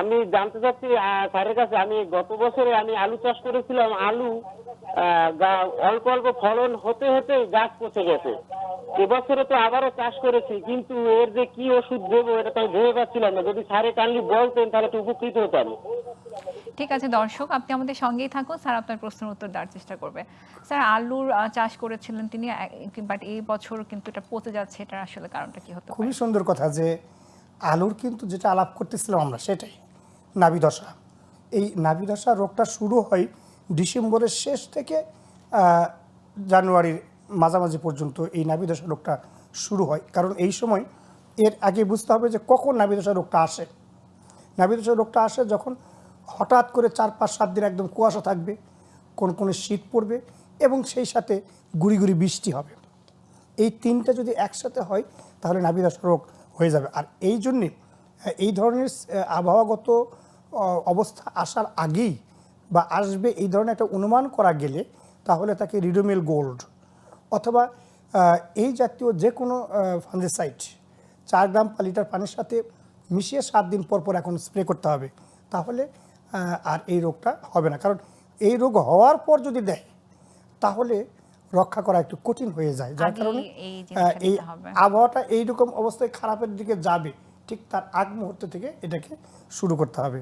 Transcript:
আমি জানতে চাচ্ছি স্যারের কাছে আমি গত বছরে আমি আলু চাষ করেছিলাম আলু অল্প অল্প ফলন হতে হতে গাছ পচে গেছে। এবছরে তো আবারও চাষ করেছি কিন্তু এর যে কি ওষুধ দেবো এটা তো আমি ভেবে পাচ্ছিলাম না। যদি স্যারে কাইন্ডলি বলতেন তাহলে একটু উপকৃত হতাম। ঠিক আছে দর্শক আপনি আমাদের সঙ্গেই থাকুন স্যার আপনার প্রশ্নের উত্তর দেওয়ার চেষ্টা করবে। স্যার আলুর চাষ করেছিলেন তিনি বাট এই বছর কিন্তু এটা পচে যাচ্ছে এটার আসলে কারণটা কি হতো খুবই সুন্দর কথা যে আলুর কিন্তু যেটা আলাপ করতেছিলাম আমরা সেটাই। নাভিদশা। এই নাভিদশা রোগটা শুরু হয় ডিসেম্বরের শেষ থেকে জানুয়ারির মাঝামাঝি পর্যন্ত এই নাভিদশা রোগটা শুরু হয়। কারণ এই সময় এর আগে বুঝতে হবে যে কখন নাভিদশা রোগটা আসে। নাভিদশা রোগটা আসে যখন হঠাৎ করে চার, পাঁচ, সাত দিন একদম কুয়াশা থাকবে, কোন কোন শীত পড়বে এবং সেই সাথে গুড়ি গুড়ি বৃষ্টি হবে। এই তিনটা যদি একসাথে হয় তাহলে নাভিদশা রোগ হয়ে যাবে। আর এই জন্যে এই ধরনের আবহাওয়াগত অবস্থা আসার আগেই বা আসবে এই ধরনের একটা অনুমান করা গেলে তাহলে তাকে রিডোমেল গোল্ড অথবা এই জাতীয় যে কোনো ফাঞ্জিসাইড চার গ্রাম পার লিটার পানির সাথে মিশিয়ে সাত দিন পর পর এখন স্প্রে করতে হবে। তাহলে আর এই রোগটা হবে না। কারণ এই রোগ হওয়ার পর যদি দেয় তাহলে রক্ষা করা একটু কঠিন হয়ে যায়। যার কারণে এই। আবহাওয়াটা এইরকম অবস্থায় খারাপের দিকে যাবে ঠিক তার আগ মুহূর্ত থেকে এটাকে শুরু করতে হবে।